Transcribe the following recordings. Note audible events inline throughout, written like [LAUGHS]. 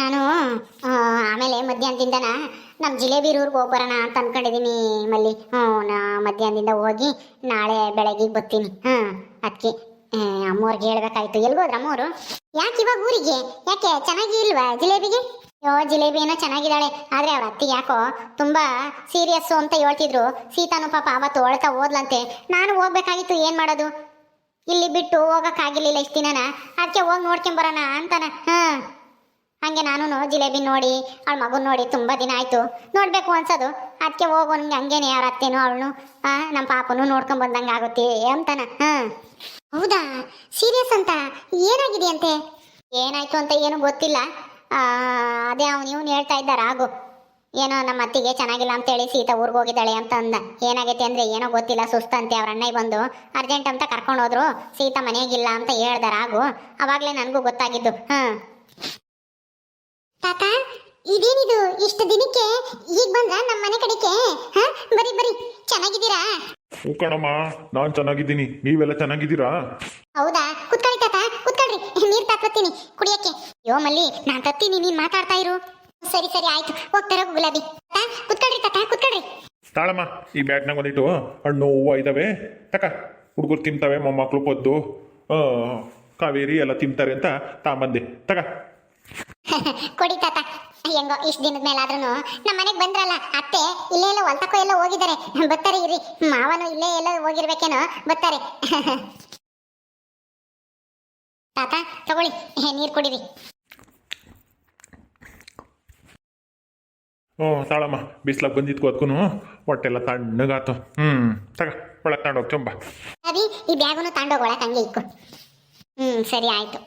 ನಾನು ಆಮೇಲೆ ಮಧ್ಯಾಹ್ನದಿಂದನ ನಮ್ಮ ಜಿಲೇಬಿ ಊರಿಗೆ ಹೋಗಿ ಬರೋಣ ಅಂತ ಅನ್ಕೊಂಡಿದ್ದೀನಿ ಮಲ್ಲಿ. ಹ್ಞೂ, ನಾ ಮಧ್ಯಾಹ್ನದಿಂದ ಹೋಗಿ ನಾಳೆ ಬೆಳಗ್ಗೆ ಬರ್ತೀನಿ. ಹಾಂ ಅದಕ್ಕೆ ಅಮ್ಮವ್ರಿಗೆ ಹೇಳ್ಬೇಕಾಯ್ತು. ಎಲ್ಗೋದ್ರ ಅಮ್ಮವರು ಯಾಕೆ ಇವಾಗ ಊರಿಗೆ? ಯಾಕೆ, ಚೆನ್ನಾಗಿ ಇಲ್ವಾ ಜಿಲೇಬಿಗೆ? ಯೋ ಜಿಲೇಬಿ ಏನೋ ಚೆನ್ನಾಗಿದ್ದಾಳೆ. ಆದರೆ ಅವ್ರ ಅತ್ತಿಗೆ ಯಾಕೋ ತುಂಬ ಸೀರಿಯಸ್ಸು ಅಂತ ಹೇಳ್ತಿದ್ರು. ಸೀತಾನು ಪಾಪ ಅವತ್ತು ಹೊಳ್ತಾ ಓದ್ಲಂತೆ ನಾನು ಹೋಗ್ಬೇಕಾಗಿತ್ತು, ಏನು ಮಾಡೋದು? ಇಲ್ಲಿ ಬಿಟ್ಟು ಹೋಗೋಕ್ಕಾಗಿರ್ಲಿಲ್ಲ ಇಷ್ಟು ದಿನನ. ಅದಕ್ಕೆ ಹೋಗಿ ನೋಡ್ಕೊಂಬರೋಣ ಅಂತಾನೆ. ಹಾ. ಹಂಗೆ ನಾನು ಜಿಲೇಬಿ ನೋಡಿ, ಅವಳ ಮಗು ನೋಡಿ ತುಂಬ ದಿನ ಆಯ್ತು. ನೋಡಬೇಕು ಅನ್ಸೋದು. ಅದಕ್ಕೆ ಹೋಗು ನಂಗೆ ಹಂಗೇನೆ ಯಾರು ಅತ್ತೇನೋ ಅವಳು ನಮ್ಮ ಪಾಪನು ನೋಡ್ಕೊಂಡ್ ಬಂದಂಗೆ ಆಗುತ್ತೆ ಅಂತಾನ. ಹಾಂ. ಹೌದಾ? ಸೀರಿಯಸ್ ಅಂತ? ಏನಾಗಿದೆ ಅಂತೆ ಏನಾಯ್ತು ಅಂತ ಏನು ಗೊತ್ತಿಲ್ಲ. ಅದೇ ಅವ್ನು ಇವನು ಹೇಳ್ತಾ ಇದ್ದಾರ ಆಗು ಏನೋ ನಮ್ಮ ಅತ್ತಿಗೆ ಚೆನ್ನಾಗಿಲ್ಲ ಅಂತೇಳಿ ಸೀತಾ ಊರಿಗೆ ಹೋಗಿದ್ದಾಳೆ ಅಂತ ಅಂದ. ಏನಾಗೈತೆ ಅಂದ್ರೆ ಏನೋ ಗೊತ್ತಿಲ್ಲ ಸುಸ್ತಂತೆ ಅವ್ರ ಅಣ್ಣ ಬಂದು. ಅರ್ಜೆಂಟ್ ಅಂತ ಕರ್ಕೊಂಡು ಹೋದ್ರು. ಸೀತಾ ಮನೆಯಾಗಿಲ್ಲ ಅಂತ ಹೇಳ್ದಾರ ಆಗು ಅವಾಗಲೇ ನನಗೂ ಗೊತ್ತಾಗಿದ್ದು. ಹಾ. ತಾತ ಇದೇನಿದು? ಇಷ್ಟು ದಿನಕ್ಕೆ ಈಗ ಬಂದ್ರ ನಮ್ಮ ಮನೆ ಕಡೆಗೆ? ಹಾ? ಬರಿ ಬರಿ. ಚೆನ್ನಾಗಿದ್ದೀರಾ? ಹ್ಞೂ ಕಣಮ್ಮ ನಾನು ಚೆನ್ನಾಗಿದ್ದೀನಿ. ನೀವೆಲ್ಲ ಚೆನ್ನಾಗಿದ್ದೀರಾ? ಹೌದಾ? ಕುತ್ಕೊಳ್ಳಿ ತಾತ ಕುತ್ಕೊಳ್ರಿ. ನೀರ್ ತಾತ್ಕೊತೀನಿ. ಕುಡಿಯಕ್ಕೆ. ಯೋ ಮಲ್ಲಿ ನಾನ್ ತತ್ತೀನಿ ನೀನ್ ಮಾತಾಡ್ತಾ ಇರು. ಸರಿ ಸರಿ ಆಯ್ತು. ಹೋಗ್ತಾರ ಗುಲಾಬಿ. ತಾತ ಕುತ್ಕೊಳ್ರಿ ತಾತ ಕುತ್ಕೊಳ್ರಿ. ತಾಳಮ್ಮ ಈ ಬ್ಯಾಗ್ನಾಗ ಒಂದಿಟ್ಟು ಹಣ್ಣು ಹೂವು ಇದಾವೆ. ತಕ ಹುಡುಗರು ತಿಂತಾವೆ ಮೊಮ್ಮಕ್ಕಳು ಪದ್ದು. ಆ, ಕಾವೇರಿ ಎಲ್ಲ ತಿಂತಾರೆ ಅಂತ ತಾಂಬಂದೆ. ತಕ. [LAUGHS] ಕೊಡಿ ತಾತ. ಹೆಂಗೋ ಇಷ್ಟು ದಿನದ ಮೇಲಾದ್ರೂ ನಮ್ಮ ಮನೆಗೆ ಬಂದ್ರಲ್ಲ ಅತ್ತೆ ಇಲ್ಲೇ ಎಲ್ಲ ಹೊಲ್ತಕ್ಕೋ ಎಲ್ಲ ಹೋಗಿದ್ದಾರೆ ಬರ್ತಾರೆ ಇರಿ. ಮಾವನು ಇಲ್ಲೇ ಎಲ್ಲ ಹೋಗಿರ್ಬೇಕೇನೋ ಬರ್ತಾರೆ. [LAUGHS] ತಾತ ತಗೊಳ್ಳಿ. ನೀರು ಕುಡಿರಿ. ಓ ತಾಳಮ್ಮ ಬಿಸ್ಲಾಗ ಬಂದಿದ್ಕು ಅದಕ್ಕೂ ಹೊಟ್ಟೆಲ್ಲ ತಣ್ಣಗಾತು. ಹ್ಮ್ ತಗ ಒಳಗೆ ತಗೊಂಡೋಗಿ ತುಂಬ ಅದಿ ಈ ಬ್ಯಾಗುನು ಒಳಗೆ ಹಂಗೆ ಇಕ್ಕು. ಹ್ಮ್ ಸರಿ ಆಯ್ತು.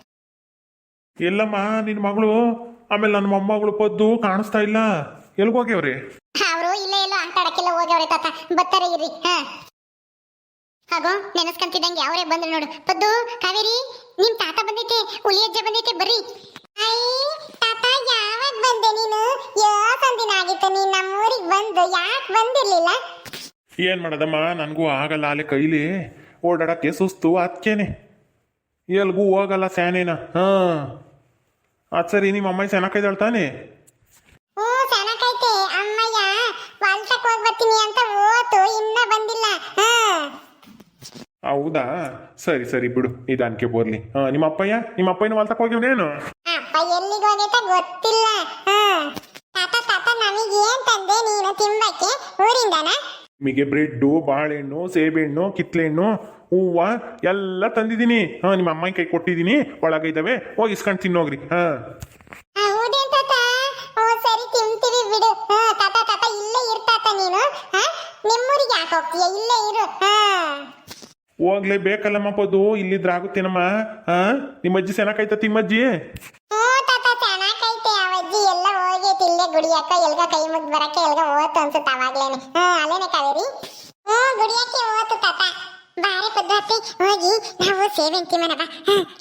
ಎಲ್ಲಮ್ಮ ನಿನ್ನ ಮಗಳು ಆಮೇಲೆ ನನ್ನ ಮೊಮ್ಮಗಳು ಪದ್ದು ಕಾಣಿಸ್ತಾ ಇಲ್ಲ. ಎಲ್ಗೋಗ್ಯವ್ರಿ ಅವರು ಇಲ್ಲೇ ಎಲ್ಲೋ ಆಟ ಆಡಕ್ಕೆಲ್ಲ ಹೋಗ್ಯವ್ರೆ ತಾತ. ಬರ್ತಾರೆ ಇರ್ರಿ ಹಾ. ಹಾಗೋ ನೆನೆಸ್ಕೊಂತಿದ್ದಂಗೆ ಅವರೇ ಬಂದ್ರು ನೋಡು. ಪದ್ದು ಕಾವೇರಿ ನಿಮ್ ತಾತ ಬಂದೈತೆ ಹುಲಿ ಅಜ್ಜ ಬಂದೈತೆ ಬರ್ರಿ. ತಾತ ಯಾವಾಗ ಬಂದೆ ನೀನು? ಯಾಕಂದಿನ ಆಗಿತ್ತು ನೀನ್ ನಮ್ಮೂರಿಗೆ ಬಂದು ಯಾಕೆ ಬಂದಿರ್ಲಿಲ್ಲ? ಏನು ಮಾಡದಮ್ಮ ನನಗೂ ಆಗಲ್ಲ ಅಲ್ಲಿ ಕೈಲಿ. ಓಡಾಡಕ್ಕೆ ಸುಸ್ತು ಅದಕ್ಕೇನೆ ಎಲ್ಗೂ ಹೋಗಲ್ಲ ಸ್ಯಾನೇನ ಹಾಂ. ಅದು ಸರಿ ನಿಮ್ಮ ಅಮ್ಮ ಚೆನ್ನಾಗಿದ್ದಾಳೆ ತಾನೆ ಹ್ಞೂ ಚೆನ್ನಾಗೈತೆ ಅಮ್ಮಯ್ಯ ಹೊಲ್ಸಕ್ ಹೋಗಿ ಬರ್ತೀನಿ ಅಂತ ಓತು ಇನ್ನ ಬಂದಿಲ್ಲ. ಹಾ. ಹೌದಾ? ಸರಿ ಸರಿ ಬಿಡು. ನಿಧಾನಕ್ಕೆ ಬೋರ್ಲಿ ಹಾಂ ನಿಮ್ಮ ಅಪ್ಪಯ್ಯ? ನಿಮ್ಮ ಅಪ್ಪಯ್ಯನ ಹೊಲ್ತಕ್ಕೆ ಹೋಗಿವ್ನೇನು ಅಪ್ಪ ಎಲ್ಲಿಗೆ ಹೋಗೈತೆ ಗೊತ್ತಿಲ್ಲ. ಹಾ. ತಾತ ತಾತ ನಮಗೆ ಏನ್ ತಂದೆ ನೀನು ತಿಂಬಕ್ಕೆ? ಊರಿಂದನಾ? ನಿಮಗೆ ಬ್ರೆಡ್ಡು ಬಾಳೆಹಣ್ಣು ಸೇಬೆಹಣ್ಣು ಕಿತ್ಳೆಹಣ್ಣು ಹೂವು ಎಲ್ಲ ತಂದಿದ್ದೀನಿ. ಹಾಂ ನಿಮ್ಮ ಅಮ್ಮನ ಕೈ ಕೊಟ್ಟಿದ್ದೀನಿ. ಒಳಗೈತವೆ ಹೋಗಿ ಇಸ್ಕೊಂಡು ತಿನ್ನೋಗ್ರಿ. ಹಾಂ. ಹೋಗ್ಲೇ ಬೇಕಲ್ಲಮ್ಮ ಪದು. ಇಲ್ಲಿದ್ರೆ ಆಗುತ್ತೇನಮ್ಮ? ಹಾಂ ನಿಮ್ಮ ಅಜ್ಜಿ ಚೆನ್ನಾಗೈತ ತಿಮ್ಮಜ್ಜಿ ಗುಡಿಯಕ್ಕ. ಎಲ್ಗ ಕೈ ಮುಗ್ದು ಬರಕ್ಕೆ ಎಲ್ಗ ಓತು ಅನ್ಸುತ್ತ ಅವಾಗ್ಲೇನೆ. ಹಾ ಅಲ್ಲೇನೆ ಕಾವೇರಿ? ಹ್ಞೂ ಗುಡಿಯಕ್ಕೆ ಓತು ತಾತ. ಬಾರೆ ಪದ್ಧತಿ ಹೋಗಿ ನಾವು ಸೇವೆನ್ ತಿಮ್ಮನ ಬಾ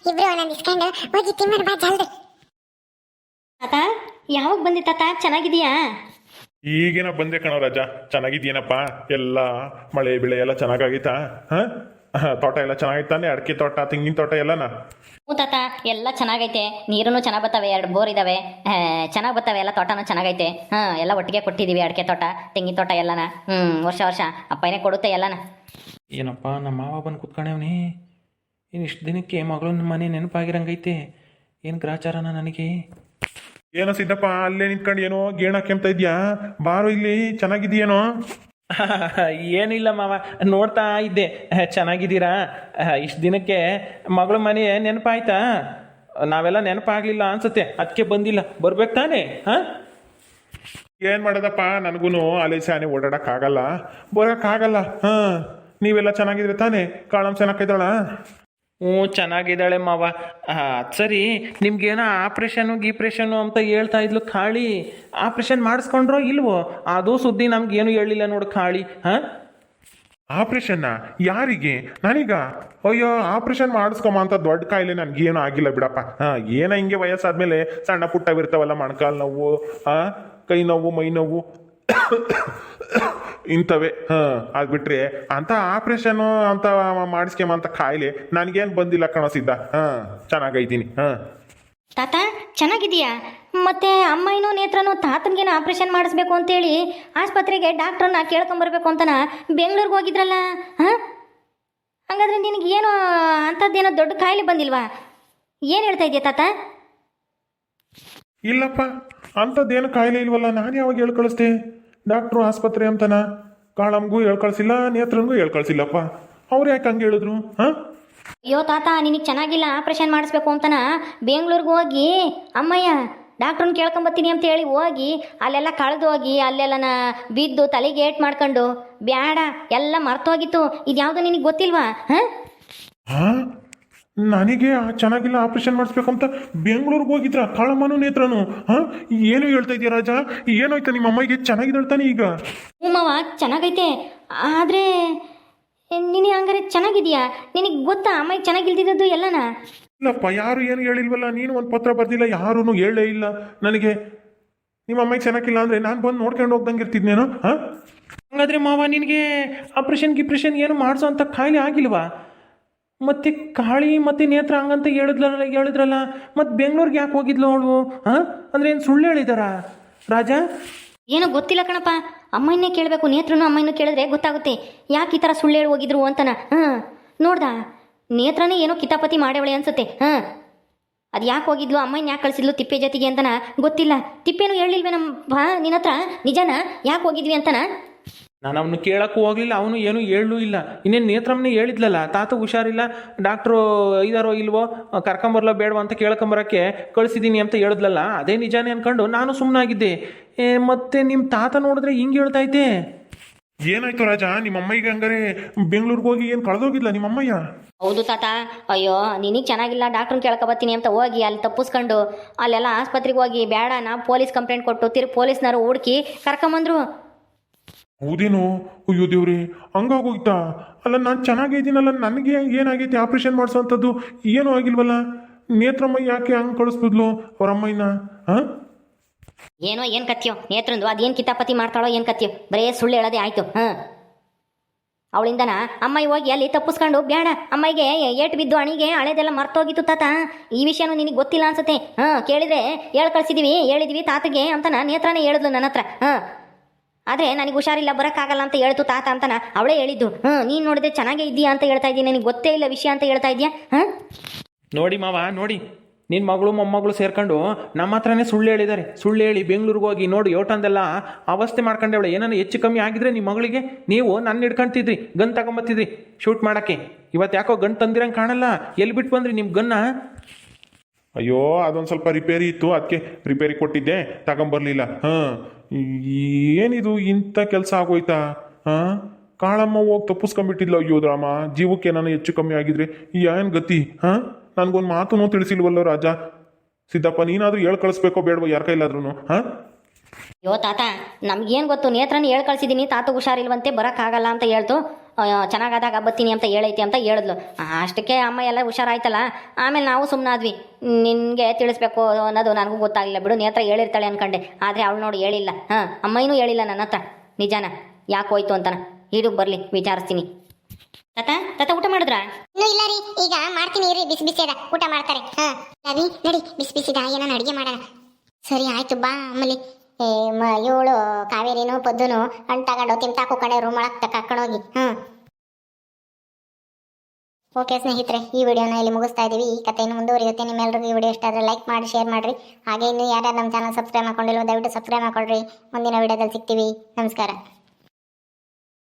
ಇಬ್ರು ಒಂದೊಂದು ಇಸ್ಕೊಂಡು ಹೋಗಿ ತಿಮ್ಮನ ಬಾ ಜಲ್ದಿ. ತಾತ ಯಾವಾಗ ಬಂದಿ ತಾತ? ಚೆನ್ನಾಗಿದೀಯಾ ಈಗೇನ ಬಂದೆ ಕಣೋ ರಾಜ ಚೆನ್ನಾಗಿದ್ಯೇನಪ್ಪ ಎಲ್ಲ ಮಳೆ ಬೆಳೆ ಎಲ್ಲ ಚೆನ್ನಾಗಾಗಿತ್ತಾ? ಹಾ? ತೋಟ ಎಲ್ಲ ಚೆನ್ನಾಗಿತ್ತಾನೆ ಅಡಿಕೆ ತೋಟ ತೆಂಗಿನ ತೋಟ ಎಲ್ಲನ? ಹ್ಞೂ ತಾತ ಎಲ್ಲ ಚೆನ್ನಾಗೈತೆ. ನೀರುನು ಚೆನ್ನಾಗಿ ಬರ್ತವೆ ಎರಡು ಬೋರ್ ಇದಾವೆ. ಚೆನ್ನಾಗಿ ಬರ್ತವೆ ಎಲ್ಲ ತೋಟನೂ ಚೆನ್ನಾಗೈತೆ. ಹಾಂ ಎಲ್ಲ ಒಟ್ಟಿಗೆ ಕೊಟ್ಟಿದ್ದೀವಿ ಅಡಿಕೆ ತೋಟ ತೆಂಗಿನ ತೋಟ ಎಲ್ಲನ. ಹ್ಞೂ ವರ್ಷ ವರ್ಷ ಅಪ್ಪನೇ ಕೊಡುತ್ತೆ ಎಲ್ಲನ. ಏನಪ್ಪ ನಮ್ಮ ಮಾವ ಬಂದು ಕುತ್ಕೊಂಡವ್ನಿ ಏನು ಇಷ್ಟು ದಿನಕ್ಕೆ ಮಗಳು ನಮ್ಮ ಮನೆ ನೆನಪಾಗಿರಂಗೈತೆ? ಏನು ಗ್ರಾಚಾರನ ನನಗೆ? ಏನೋ ಸಿದ್ದಪ್ಪ ಅಲ್ಲೇ ನಿಂತ್ಕೊಂಡು ಏನೋ ಗೇಣ ಕೆಮ್ತಾ ಇದ್ಯಾ? ಬಾರು ಇಲ್ಲಿ ಚೆನ್ನಾಗಿದೆಯೇನೋ [LAUGHS] ಏನಿಲ್ಲ ಮಾವ ನೋಡ್ತಾ ಇದ್ದೆ. ಚೆನ್ನಾಗಿದ್ದೀರಾ? ಇಷ್ಟು ದಿನಕ್ಕೆ ಮಗಳ ಮನೆ ನೆನಪಾಯ್ತಾ? ನಾವೆಲ್ಲ ನೆನಪಾಗ್ಲಿಲ್ಲ ಅನ್ಸುತ್ತೆ ಅದಕ್ಕೆ ಬಂದಿಲ್ಲ. ಬರ್ಬೇಕು ತಾನೆ ಹಾಂ? ಏನು ಮಾಡೋದಪ್ಪ ನನಗೂ ಅಲೆ ಸಾನೆ ಓಡಾಡಕ್ಕಾಗಲ್ಲ. ಬರೋಕ್ಕಾಗಲ್ಲ ಹಾಂ? ನೀವೆಲ್ಲ ಚೆನ್ನಾಗಿದ್ರೆ ತಾನೇ ಕಾಳಮ್ ಚೆನ್ನಾಗಿದ್ದಾಳ ಹ್ಞೂ ಚೆನ್ನಾಗಿದ್ದಾಳೆ ಮಾವ. ಅದು ಸರಿ. ನಿಮ್ಗೇನೋ ಆಪ್ರೇಷನು ಗೀಪ್ರೇಷನು ಅಂತ ಹೇಳ್ತಾ ಇದ್ಲು ಕಾಳಿ ಆಪ್ರೇಷನ್ ಮಾಡಿಸ್ಕೊಂಡ್ರೋ ಇಲ್ವೋ? ಅದು ಸುದ್ದಿ ನಮ್ಗೇನು ಹೇಳಿಲ್ಲ ನೋಡು ಕಾಳಿ ಹಾಂ? ಆಪ್ರೇಷನ್ನ? ಯಾರಿಗೆ? ನನಗ ಅಯ್ಯೋ ಆಪ್ರೇಷನ್ ಮಾಡಿಸ್ಕೊಂಬ ಅಂತ ದೊಡ್ಡ ಕಾಯಿಲೆ ನನಗೇನು ಆಗಿಲ್ಲ ಬಿಡಪ್ಪ. ಹಾಂ ಏನೋ ಹಿಂಗೆ ವಯಸ್ಸಾದ್ಮೇಲೆ ಸಣ್ಣ ಪುಟ್ಟವಿರ್ತಾವಲ್ಲ ಮೊಣಕಾಲು ನೋವು ಹಾಂ? ಕೈ ನೋವು ಮೈ ನೋವು. ಇಂಥವೇ. ಹಾಂ. ಅದು ಬಿಟ್ರೆ ಅಂತ ಆಪ್ರೇಷನು ಅಂತ ಮಾಡಿಸ್ಕೊಂಬ ಅಂತ ಕಾಯಿಲೆ ನನಗೇನು ಬಂದಿಲ್ಲ ಕಣೋ ಸಿದ್ಧ. ಹಾಂ ಚೆನ್ನಾಗೈತೀನಿ. ಹಾಂ. ತಾತ ಚೆನ್ನಾಗಿದೀಯಾ ಮತ್ತೆ ಅಮ್ಮನೂ ನೇತ್ರನೂ ತಾತನಿಗೇನು ಆಪ್ರೇಷನ್ ಮಾಡಿಸ್ಬೇಕು ಅಂತೇಳಿ ಆಸ್ಪತ್ರೆಗೆ ಡಾಕ್ಟ್ರನ್ನ ಕೇಳ್ಕೊಂಬರ್ಬೇಕು ಅಂತನ ಬೆಂಗಳೂರಿಗೆ ಹೋಗಿದ್ರಲ್ಲ? ಹಾಂ? ಹಾಗಾದ್ರೆ ನಿನಗೆ ಏನೋ ಅಂಥದ್ದೇನೋ ದೊಡ್ಡ ಕಾಯಿಲೆ ಬಂದಿಲ್ವಾ? ಏನು ಹೇಳ್ತಾ ಇದೆಯಾ ತಾತ? ಇಲ್ಲಪ್ಪ ಅಂಥದ್ದೇನು ಕಾಯಿಲೆ ಇಲ್ವಲ್ಲ ನಾನು ಯಾವಾಗ ಹೇಳ್ಕೊಳಿಸ್ತೀನಿ ಕಳಿಸ್ದೆ ಡಾಕ್ಟ್ರು ಆಸ್ಪತ್ರೆ ಅಂತನ? ಕಾಳಮ್ಗೂ ಹೇಳ್ಕಳ್ಸಿಲ್ಲ ನೇತ್ರನ್ಗೂ ಹೇಳ್ಕಳ್ಸಿಲ್ಲಪ್ಪ. ಅವ್ರು ಯಾಕೆ ಹಂಗೆ ಹೇಳಿದ್ರು? ಹಾಂ? ಅಯ್ಯೋ ತಾತ ನಿನಗೆ ಚೆನ್ನಾಗಿಲ್ಲ ಆಪ್ರೇಷನ್ ಮಾಡಿಸ್ಬೇಕು ಅಂತನ? ಬೆಂಗಳೂರಿಗೆ ಹೋಗಿ ಅಮ್ಮಯ್ಯ ಡಾಕ್ಟ್ರನ್ನ ಕೇಳ್ಕೊಂಬತ್ತೀನಿ ಅಂತ ಹೇಳಿ ಹೋಗಿ ಅಲ್ಲೆಲ್ಲ ಕಳೆದು ಹೋಗಿ ಅಲ್ಲೆಲ್ಲನ ಬಿದ್ದು ತಲೆಗೆ ಏಟ್ ಮಾಡ್ಕೊಂಡು ಬ್ಯಾಡ ಎಲ್ಲ ಮರ್ತೋಗಿತ್ತು ಇದ್ಯಾವುದು ನಿನಗೆ ಗೊತ್ತಿಲ್ವಾ? ಹಾಂ? ಹಾ? ನನಗೆ ಆ ಚೆನ್ನಾಗಿಲ್ಲ ಆಪರೇಷನ್ ಮಾಡಿಸ್ಬೇಕಂತ ಬೆಂಗಳೂರಿಗೆ ಹೋಗಿದ್ರ ಕಾಳಮ್ಮನು ನೇತ್ರನು ಹಾ? ಏನು ಹೇಳ್ತಾ ಇದೀಯ ರಾಜ? ಏನಾಯ್ತಾ ನಿಮ್ಮ ಅಮ್ಮಗೆ? ಚೆನ್ನಾಗಿದ್ದಾಳ್ತಾನೆ ಈಗ? ಹ್ಞೂ ಮಾವ ಚೆನ್ನಾಗೈತೆ. ಆದರೆ ನೀನು ಹಂಗಾರೆ ಚೆನ್ನಾಗಿದೆಯಾ? ನಿನಗೆ ಗೊತ್ತಾ ಅಮ್ಮಗೆ ಚೆನ್ನಾಗಿಲ್ದಿದ್ದು ಎಲ್ಲನಾ? ಇಲ್ಲಪ್ಪ ಯಾರು ಏನು ಹೇಳಿಲ್ವಲ್ಲ ನೀನು ಒಂದು ಪತ್ರ ಬರ್ದಿಲ್ಲ ಯಾರೂ ಹೇಳೇ ಇಲ್ಲ. ನನಗೆ ನಿಮ್ಮ ಅಮ್ಮಗೆ ಚೆನ್ನಾಗಿಲ್ಲ ಅಂದರೆ ನಾನು ಬಂದು ನೋಡ್ಕೊಂಡು ಹೋಗ್ದಂಗೆ ಇರ್ತಿದ್ನೇನೋ ಹಾಂ? ಹಂಗಾದ್ರೆ ಮಾವ ನಿನಗೆ ಆಪ್ರೇಷನ್ ಗಿಪ್ರೇಷನ್ ಏನು ಮಾಡಿಸೋ ಅಂತ ಖಾಯಿಲೆ ಆಗಿಲ್ವಾ? ಮತ್ತೆ ಕಾಳಿ ಮತ್ತೆ ನೇತ್ರ ಹಂಗಂತ ಹೇಳಿದ್ಲಲ್ಲ, ಹೇಳಿದ್ರಲ್ಲ, ಮತ್ತೆ ಬೆಂಗಳೂರಿಗೆ ಯಾಕೆ ಹೋಗಿದ್ಲು ಅವಳು? ಹಾಂ ಅಂದ್ರೆ ಏನು ಸುಳ್ಳು ಹೇಳಿದಾರ? ರಾಜ? ಏನೋ ಗೊತ್ತಿಲ್ಲ ಕಣಪ್ಪ. ಅಮ್ಮನ್ನೇ ಕೇಳಬೇಕು, ನೇತ್ರನು ಅಮ್ಮನ್ನು ಕೇಳಿದ್ರೆ ಗೊತ್ತಾಗುತ್ತೆ. ಯಾಕೆ ಈ ಥರ ಸುಳ್ಳು ಹೇಳಿ ಹೋಗಿದ್ರು ಅಂತನ? ಹಾಂ. ನೋಡ್ದ, ನೇತ್ರನೇ ಏನೋ ಕಿತಾಪತಿ ಮಾಡೇವಳೆ ಅನ್ಸುತ್ತೆ. ಹಾಂ. ಅದು ಯಾಕೆ ಹೋಗಿದ್ಲು, ಅಮ್ಮನ ಯಾಕೆ ಕಳಿಸಿದ್ಲು ತಿಪ್ಪೆ ಜೊತೆಗೆ ಅಂತನ ಗೊತ್ತಿಲ್ಲ. ತಿಪ್ಪೇನು ಹೇಳಿಲ್ವೇ ನಮ್ಮ ಬಾ ನಿನ್ನ ಹತ್ರ ನಿಜನ? ಯಾಕೆ ಹೋಗಿದ್ವಿ ಅಂತನ? ನಾನು ಅವನು ಕೇಳೋಕ್ಕೂ ಹೋಗಲಿಲ್ಲ ಅವನು ಏನೂ ಹೇಳೂ ಇಲ್ಲ. ಇನ್ನೇನು ನೇತ್ರಮ್ಮನೇ ಹೇಳಿದ್ಲಲ್ಲ ತಾತ ಹುಷಾರಿಲ್ಲ ಡಾಕ್ಟ್ರು ಇದಾರೋ ಇಲ್ವೋ ಕರ್ಕೊಂಬರ್ಲೋ ಬೇಡವೋ ಅಂತ ಕೇಳ್ಕೊಂಬರೋಕ್ಕೆ ಕಳಿಸಿದ್ದೀನಿ ಅಂತ ಹೇಳಿದ್ಲಲ್ಲ ಅದೇ ನಿಜಾನೇ ಅಂದ್ಕೊಂಡು ನಾನು ಸುಮ್ಮನಾಗಿದ್ದೆ ಏ, ಮತ್ತೆ ನಿಮ್ಮ ತಾತ ನೋಡಿದ್ರೆ ಹಿಂಗೆ ಹೇಳ್ತಾ ಐತೆ ಏನಾಯ್ತು ರಾಜ? ನಿಮ್ಮ ಅಮ್ಮಗೆ ಹಂಗಾರೆ ಬೆಂಗಳೂರಿಗೆ ಹೋಗಿ ಏನು ಕಳೆದೋಗಿಲ್ಲ ನಿಮ್ಮ ಅಮ್ಮಯ್ಯ? ಹೌದು ತಾತ. ಅಯ್ಯೋ ನಿನಗೆ ಚೆನ್ನಾಗಿಲ್ಲ ಡಾಕ್ಟ್ರನ್ನ ಕೇಳ್ಕೊಬತ್ತೀನಿ ಅಂತ ಹೋಗಿ ಅಲ್ಲಿ ತಪ್ಪಿಸ್ಕೊಂಡು ಅಲ್ಲೆಲ್ಲ ಆಸ್ಪತ್ರೆಗೆ ಹೋಗಿ ಬೇಡ ನಾ ಪೊಲೀಸ್ ಕಂಪ್ಲೇಂಟ್ ಕೊಟ್ಟು ತಿರು ಪೊಲೀಸ್ನವರು ಹುಡುಕಿ ಕರ್ಕೊಂಬಂದ್ರು. ಹೌದೇನು? ಅಯ್ಯೋ ದೇವ್ರಿ ಹಂಗಾಗೋಯ್ತಾ ಅಲ್ಲ, ನಾನು ಚೆನ್ನಾಗಿದ್ದೀನಲ್ಲ ನನಗೆ ಏನಾಗೈತಿ ಆಪ್ರೇಷನ್ ಮಾಡಿಸೋವಂಥದ್ದು ಏನೂ ಆಗಿಲ್ವಲ್ಲ? ನೇತ್ರಮ್ಮ ಯಾಕೆ ಹಂಗೆ ಕಳಿಸ್ಬಿದ್ಲು ಅವ್ರ ಅಮ್ಮಯ್ಯನ ಹಾಂ? ಏನೋ, ಏನು ಕತ್ಯೋ? ನೇತ್ರಂದು, ಅದೇನು ಕಿತಾಪತಿ ಮಾಡ್ತಾಳೋ, ಏನು ಕತ್ಯೋ? ಬರೇ ಸುಳ್ಳು ಹೇಳೋದೇ ಆಯ್ತು, ಹಾಂ? ಅವಳಿಂದನ? ಅಮ್ಮಾಯಿ ಹೋಗಿ ಅಲ್ಲಿ ತಪ್ಪಿಸ್ಕೊಂಡು ಬೇಡ. ಅಮ್ಮಾಯಿಗೆ ಏಟ್ ಬಿದ್ದು ಅಣಿಗೆ ಹಳೆದೆಲ್ಲ ಮರ್ತೋಗಿತ್ತು, ತಾತ. ಈ ವಿಷಯನೂ ನಿನಗೆ ಗೊತ್ತಿಲ್ಲ ಅನ್ಸುತ್ತೆ, ಹಾಂ? ಕೇಳಿದ್ರೆ ಹೇಳ್ ಕಳ್ಸಿದೀವಿ, ಹೇಳಿದ್ವಿ, ತಾತಗೆ ಅಂತನ ನೇತ್ರನೇ ಹೇಳಿದ್ಲು ನನ್ನ ಹತ್ರ ಹಾಂ? ಆದರೆ ನನಗೆ ಹುಷಾರಿಲ್ಲ ಬರೋಕ್ಕಾಗಲ್ಲ ಅಂತ ಹೇಳ್ತು ತಾತ ಅಂತನ. ಅವಳೇ ಹೇಳಿದ್ದು ಹಾಂ ನೀನು ನೋಡಿದೆ ಚೆನ್ನಾಗೇ ಇದೆಯಾ ಅಂತ ಹೇಳ್ತಾ ಇದ್ದೀನಿ ನನಗೆ ಗೊತ್ತೇ ಇಲ್ಲ ವಿಷಯ ಅಂತ ಹೇಳ್ತಾ ಇದೆಯಾ ಹಾಂ ನೋಡಿ ಮಾವ ನೋಡಿ. ನಿನ್ನ ಮಗಳು ಮೊಮ್ಮಗಳು ಸೇರ್ಕೊಂಡು ನಮ್ಮ ಹತ್ರನೇ ಸುಳ್ಳು ಹೇಳಿದ್ದಾರೆ ಸುಳ್ಳು ಹೇಳಿ ಬೆಂಗಳೂರಿಗೆ ಹೋಗಿ ನೋಡಿ ಯೋಟಂದೆಲ್ಲ ಅವಸ್ಥೆ ಮಾಡ್ಕೊಂಡವಳೆ ಏನಾನ ಹೆಚ್ಚು ಕಮ್ಮಿ ಆಗಿದ್ರೆ ನಿಮ್ಮ ಮಗಳಿಗೆ? ನೀವು ನನ್ನ ಹಿಡ್ಕೊಂತಿದ್ರಿ ಗನ್ ತಗೊಂಬತ್ತಿದ್ರಿ ಶೂಟ್ ಮಾಡೋಕ್ಕೆ. ಇವತ್ತು ಯಾಕೋ ಗನ್ ತಂದಿರಂಗೆ ಕಾಣಲ್ಲ. ಎಲ್ಲಿ ಬಿಟ್ಟು ಬಂದ್ರಿ ನಿಮ್ಮ ಗನ್ನ? ಅಯ್ಯೋ ಅದೊಂದು ಸ್ವಲ್ಪ ರಿಪೇರಿ ಇತ್ತು ಅದಕ್ಕೆ ರಿಪೇರಿ ಕೊಟ್ಟಿದ್ದೆ ತಗೊಂಬರ್ಲಿಲ್ಲ. ಹಾಂ ಏನಿದು ಇಂಥ ಕೆಲಸ ಆಗೋಯ್ತಾ? ಹಾಂ ಕಾಳಮ್ಮ ಹೋಗಿ ತಪ್ಪಿಸ್ಕೊಂಡ್ಬಿಟ್ಟಿದ್ಲ. ಅಯ್ಯೋ ರಾಮ, ಜೀವಕ್ಕೆ ನಾನು ಹೆಚ್ಚು ಕಮ್ಮಿ ಆಗಿದ್ರೆ ಏನು ಗತಿ ಹಾಂ ನನಗೊಂದು ಮಾತೂ ತಿಳಿಸಿಲ್ವಲ್ಲೋ ರಾಜ? ಸಿದ್ದಪ್ಪ, ನೀನಾದರೂ ಹೇಳ್ ಕಳಿಸ್ಬೇಕೋ ಬೇಡವೋ ಯಾರ ಕೈಲಾದ್ರೂ ಹಾಂ ಅಯ್ಯೋ ತಾತ, ನಮ್ಗೇನು ಗೊತ್ತು? ನೇತ್ರನ ಹೇಳ್ ಕಳ್ಸಿದ್ದೀನಿ ತಾತ ಹುಷಾರಿಲ್ವಂತೆ ಬರೋಕ್ಕಾಗಲ್ಲ ಅಂತ ಹೇಳ್ತು. ಚೆನ್ನಾಗಾದಾಗ ಬತ್ತೀನಿ ಅಂತ ಹೇಳೈತಿ ಅಂತ ಹೇಳಿದ್ಲು. ಅಷ್ಟಕ್ಕೆ ಅಮ್ಮ ಎಲ್ಲ ಹುಷಾರಾಯ್ತಲ್ಲ? ಆಮೇಲೆ ನಾವು ಸುಮ್ಮನಾದ್ವಿ ನಿನಗೆ ತಿಳಿಸ್ಬೇಕು ಅನ್ನೋದು ನನಗೂ ಗೊತ್ತಾಗಿಲ್ಲ ಬಿಡು ನೇತ್ರ ಹೇಳಿರ್ತಾಳೆ ಅನ್ಕಂಡೆ. ಆದರೆ ಅವಳು ನೋಡಿ, ಹೇಳಿಲ್ಲ. ಹಾಂ, ಅಮ್ಮನೂ ಹೇಳಿಲ್ಲ ನನ್ನ ಹತ್ರ. ನಿಜಾನ? ಯಾಕೆ ಹೋಯ್ತು ಅಂತನ? ಹಿಡಿದು ಬರಲಿ, ವಿಚಾರಿಸ್ತೀನಿ. ತಾತ ತಾತ ಊಟ ಮಾಡಿದ್ರಾ? ಇಲ್ಲ ರೀ. ಈಗ ಮಾಡ್ತೀನಿ ರೀ ಬಿಸಿ ಬಿಸಿ ಅದ. ಊಟ ಮಾಡ್ತಾರೆ. ಹಾಂ, ನಡಿ ಬಿಸಿ ಬಿಸಿದ. ಏನಾನ ಅಡಿಗೆ ಮಾಡೋಣ. ಸರಿ, ಆಯ್ತು, ಬಾ ಆಮೇಲೆ ಏ, ಮ, ಇವಳು ಕಾವೇರಿನು ಪದ್ದುನು ಹಣ್ಣು ತಗೊಂಡು ತಿಂತಾ ಕಡೆ ರೂಮ್ ಒಳಗೆ ಕರ್ಕೊಂಡೋಗಿ ಹ್ಮ್. ಓಕೆ ಸ್ನೇಹಿತರೆ, ಈ ವಿಡಿಯೋನ ಇಲ್ಲಿ ಮುಗಿಸ್ತಾ ಇದೀವಿ. ಈ ಕಥೆಯನ್ನು ಮುಂದುವರಿಯುತ್ತೆ. ನಿಮ್ಮೆಲ್ಲರಿಗೂ ಈ ವಿಡಿಯೋ ಇಷ್ಟ ಆದರೆ ಲೈಕ್ ಮಾಡಿ ಶೇರ್ ಮಾಡಿರಿ. ಹಾಗೆ ಇನ್ನು ಯಾರ್ಯಾರು ನಮ್ಮ ಚಾನಲ್ ಸಬ್ಸ್ಕ್ರೈಬ್ ಮಾಡ್ಕೊಂಡಿಲ್ಲ ದಯವಿಟ್ಟು ಸಬ್ಸ್ಕ್ರೈಬ್ ಮಾಡ್ಕೊಳ್ರಿ. ಮುಂದಿನ ವಿಡಿಯೋದಲ್ಲಿ ಸಿಗ್ತೀವಿ. ನಮಸ್ಕಾರ.